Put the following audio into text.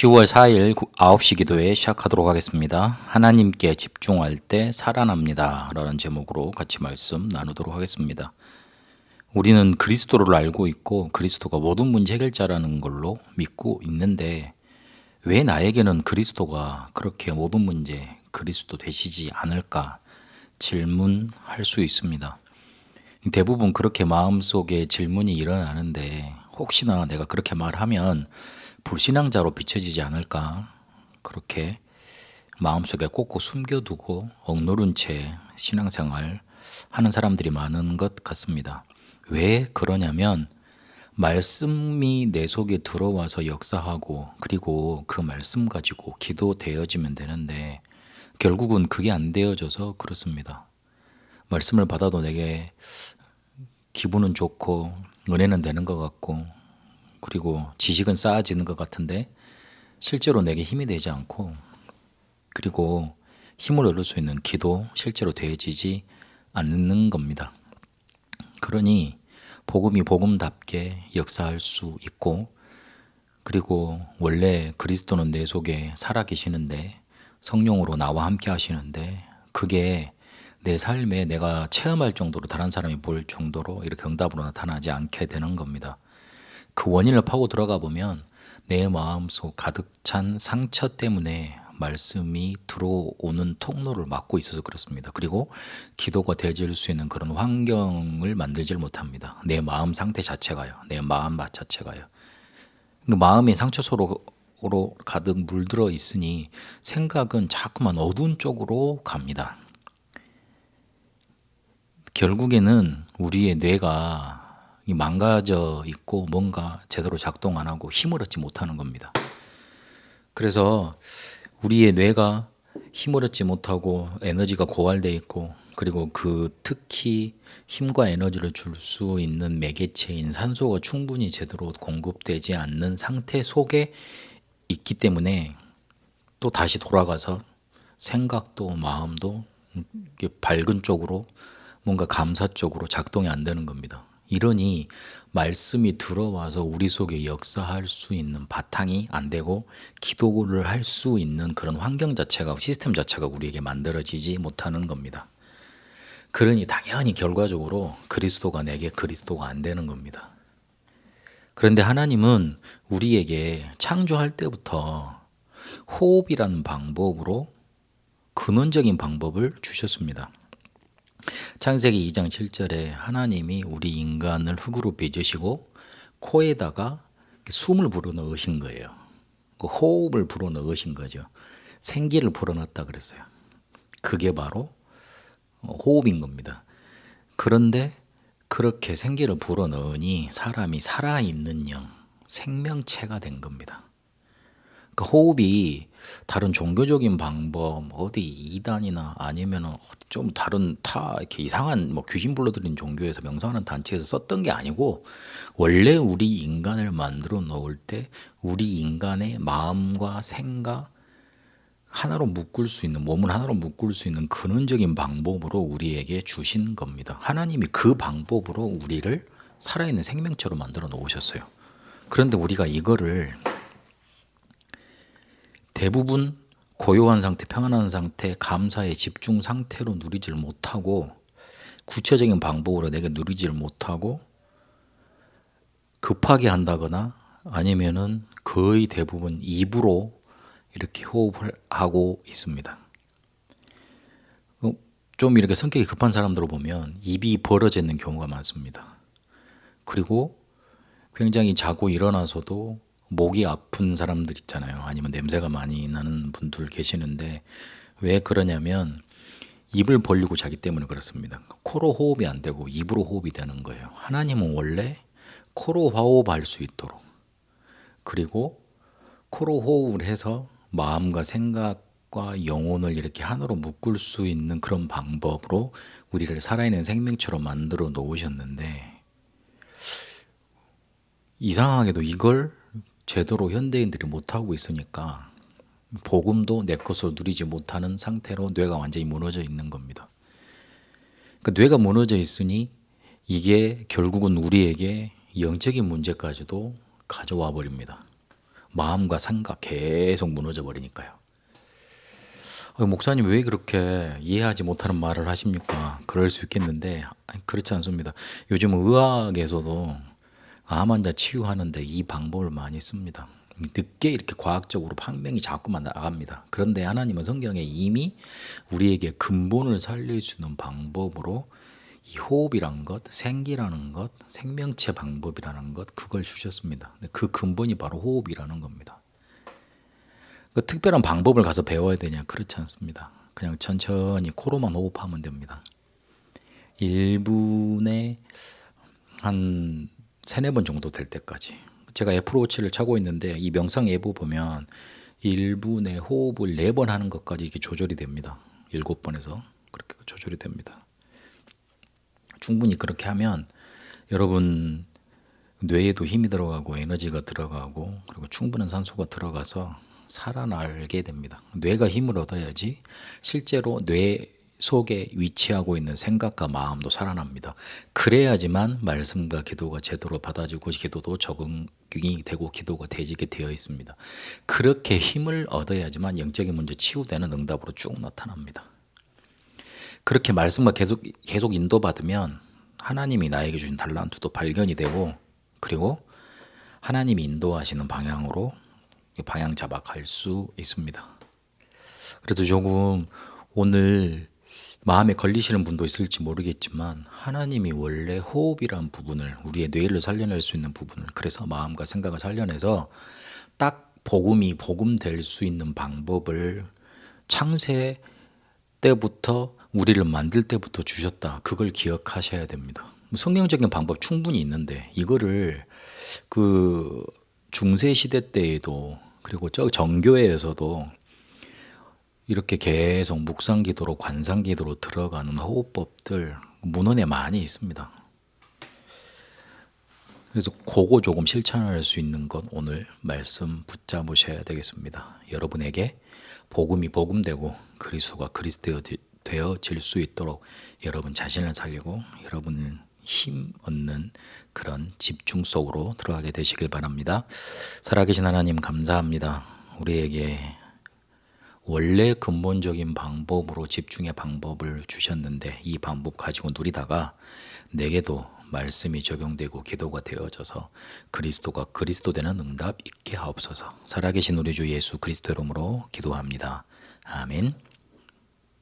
10월 4일 9시 기도회 시작하도록 하겠습니다. 하나님께 집중할 때 살아납니다. 라는 제목으로 같이 말씀 나누도록 하겠습니다. 우리는 그리스도를 알고 있고 그리스도가 모든 문제 해결자라는 걸로 믿고 있는데 왜 나에게는 그리스도가 그렇게 모든 문제 그리스도 되시지 않을까 질문할 수 있습니다. 대부분 그렇게 마음속에 질문이 일어나는데 혹시나 내가 그렇게 말하면 불신앙자로 비춰지지 않을까 그렇게 마음속에 꼭꼭 숨겨두고 억누른 채 신앙생활 하는 사람들이 많은 것 같습니다. 왜 그러냐면 말씀이 내 속에 들어와서 역사하고 그리고 그 말씀 가지고 기도되어지면 되는데 결국은 그게 안 되어져서 그렇습니다. 말씀을 받아도 내게 기분은 좋고 은혜는 되는 것 같고 그리고 지식은 쌓아지는 것 같은데 실제로 내게 힘이 되지 않고 그리고 힘을 얻을 수 있는 기도 실제로 되어지지 않는 겁니다. 그러니 복음이 복음답게 역사할 수 있고 그리고 원래 그리스도는 내 속에 살아 계시는데 성령으로 나와 함께 하시는데 그게 내 삶에 내가 체험할 정도로 다른 사람이 볼 정도로 이렇게 응답으로 나타나지 않게 되는 겁니다. 그 원인을 파고 들어가 보면 내 마음속 가득 찬 상처 때문에 말씀이 들어오는 통로를 막고 있어서 그렇습니다. 그리고 기도가 되어질 수 있는 그런 환경을 만들질 못합니다. 내 마음 상태 자체가요. 내 마음 자체가요. 그 마음이 상처 속으로 가득 물들어 있으니 생각은 자꾸만 어두운 쪽으로 갑니다. 결국에는 우리의 뇌가 망가져 있고 뭔가 제대로 작동 안 하고 힘을 얻지 못하는 겁니다. 그래서 우리의 뇌가 힘을 얻지 못하고 에너지가 고갈돼 있고 그리고 그 특히 힘과 에너지를 줄 수 있는 매개체인 산소가 충분히 제대로 공급되지 않는 상태 속에 있기 때문에 또 다시 돌아가서 생각도 마음도 밝은 쪽으로 뭔가 감사 쪽으로 작동이 안 되는 겁니다. 이러니 말씀이 들어와서 우리 속에 역사할 수 있는 바탕이 안 되고 기도를 할 수 있는 그런 환경 자체가 시스템 자체가 우리에게 만들어지지 못하는 겁니다. 그러니 당연히 결과적으로 그리스도가 내게 그리스도가 안 되는 겁니다. 그런데 하나님은 우리에게 창조할 때부터 호흡이라는 방법으로 근원적인 방법을 주셨습니다. 창세기 2장 7절에 하나님이 우리 인간을 흙으로 빚으시고 코에다가 숨을 불어넣으신 거예요. 그 호흡을 불어넣으신 거죠. 생기를 불어넣었다 그랬어요. 그게 바로 호흡인 겁니다. 그런데 그렇게 생기를 불어넣으니 사람이 살아있는 영, 생명체가 된 겁니다. 그 호흡이 다른 종교적인 방법 어디 이단이나 아니면 좀 다른 타 이렇게 이상한 뭐 귀신 불러들인 종교에서 명상하는 단체에서 썼던 게 아니고 원래 우리 인간을 만들어 놓을 때 우리 인간의 마음과 생각 하나로 묶을 수 있는 몸을 하나로 묶을 수 있는 근원적인 방법으로 우리에게 주신 겁니다. 하나님이 그 방법으로 우리를 살아있는 생명체로 만들어 놓으셨어요. 그런데 우리가 이거를 대부분 고요한 상태, 평안한 상태, 감사의 집중 상태로 누리질 못하고 구체적인 방법으로 내가 누리질 못하고 급하게 한다거나 아니면은 거의 대부분 입으로 이렇게 호흡을 하고 있습니다. 어, 좀 이렇게 성격이 급한 사람들을 보면 입이 벌어져 있는 경우가 많습니다. 그리고 굉장히 자고 일어나서도 목이 아픈 사람들 있잖아요. 아니면 냄새가 많이 나는 분들 계시는데 왜 그러냐면 입을 벌리고 자기 때문에 그렇습니다. 코로 호흡이 안 되고 입으로 호흡이 되는 거예요. 하나님은 원래 코로 호흡할 수 있도록 그리고 코로 호흡을 해서 마음과 생각과 영혼을 이렇게 하나로 묶을 수 있는 그런 방법으로 우리를 살아있는 생명처럼 만들어 놓으셨는데 이상하게도 이걸 제대로 현대인들이 못하고 있으니까 복음도 내 것으로 누리지 못하는 상태로 뇌가 완전히 무너져 있는 겁니다. 그 뇌가 무너져 있으니 이게 결국은 우리에게 영적인 문제까지도 가져와 버립니다. 마음과 생각 계속 무너져 버리니까요. 어, 목사님 왜 그렇게 이해하지 못하는 말을 하십니까? 그럴 수 있겠는데 그렇지 않습니다. 요즘 의학에서도 암 환자 치유하는데 이 방법을 많이 씁니다. 늦게 이렇게 과학적으로 판명이 자꾸만 나갑니다. 그런데 하나님은 성경에 이미 우리에게 근본을 살릴 수 있는 방법으로 이 호흡이란 것, 생기라는 것, 생명체 방법이라는 것 그걸 주셨습니다. 그 근본이 바로 호흡이라는 겁니다. 그 특별한 방법을 가서 배워야 되냐? 그렇지 않습니다. 그냥 천천히 코로만 호흡하면 됩니다. 1분에 한 세네 번 정도 될 때까지. 제가 애플워치를 차고 있는데 이 명상 앱을 보면 1분에 호흡을 4번 하는 것까지 이게 조절이 됩니다. 7번에서 그렇게 조절이 됩니다. 충분히 그렇게 하면 여러분 뇌에도 힘이 들어가고 에너지가 들어가고 그리고 충분한 산소가 들어가서 살아나게 됩니다. 뇌가 힘을 얻어야지 실제로 뇌 속에 위치하고 있는 생각과 마음도 살아납니다. 그래야지만 말씀과 기도가 제대로 받아지고 기도도 적응이 되고 기도가 되지게 되어 있습니다. 그렇게 힘을 얻어야지만 영적인 문제 치유되는 응답으로 쭉 나타납니다. 그렇게 말씀과 계속 계속 인도받으면 하나님이 나에게 주신 달란트도 발견이 되고 그리고 하나님이 인도하시는 방향으로 방향 잡아 갈 수 있습니다. 그래도 조금 오늘 마음에 걸리시는 분도 있을지 모르겠지만 하나님이 원래 호흡이란 부분을 우리의 뇌를 살려낼 수 있는 부분을 그래서 마음과 생각을 살려내서 딱 복음이 복음 될 수 있는 방법을 창세 때부터 우리를 만들 때부터 주셨다. 그걸 기억하셔야 됩니다. 성경적인 방법 충분히 있는데 이거를 그 중세 시대 때에도 그리고 저 정교회에서도 이렇게 계속 묵상 기도로 관상 기도로 들어가는 호흡법들 문헌에 많이 있습니다. 그래서 그거 조금 실천할 수 있는 것 오늘 말씀 붙잡으셔야 되겠습니다. 여러분에게 복음이 복음되고 그리스도가 그리스도 되어질 수 있도록 여러분 자신을 살리고 여러분을 힘 얻는 그런 집중 속으로 들어가게 되시길 바랍니다. 살아계신 하나님 감사합니다. 우리에게 원래 근본적인 방법으로 집중의 방법을 주셨는데 이 방법 가지고 누리다가 내게도 말씀이 적용되고 기도가 되어져서 그리스도가 그리스도 되는 응답 있게 하옵소서. 살아계신 우리 주 예수 그리스도 이름으로 기도합니다. 아멘.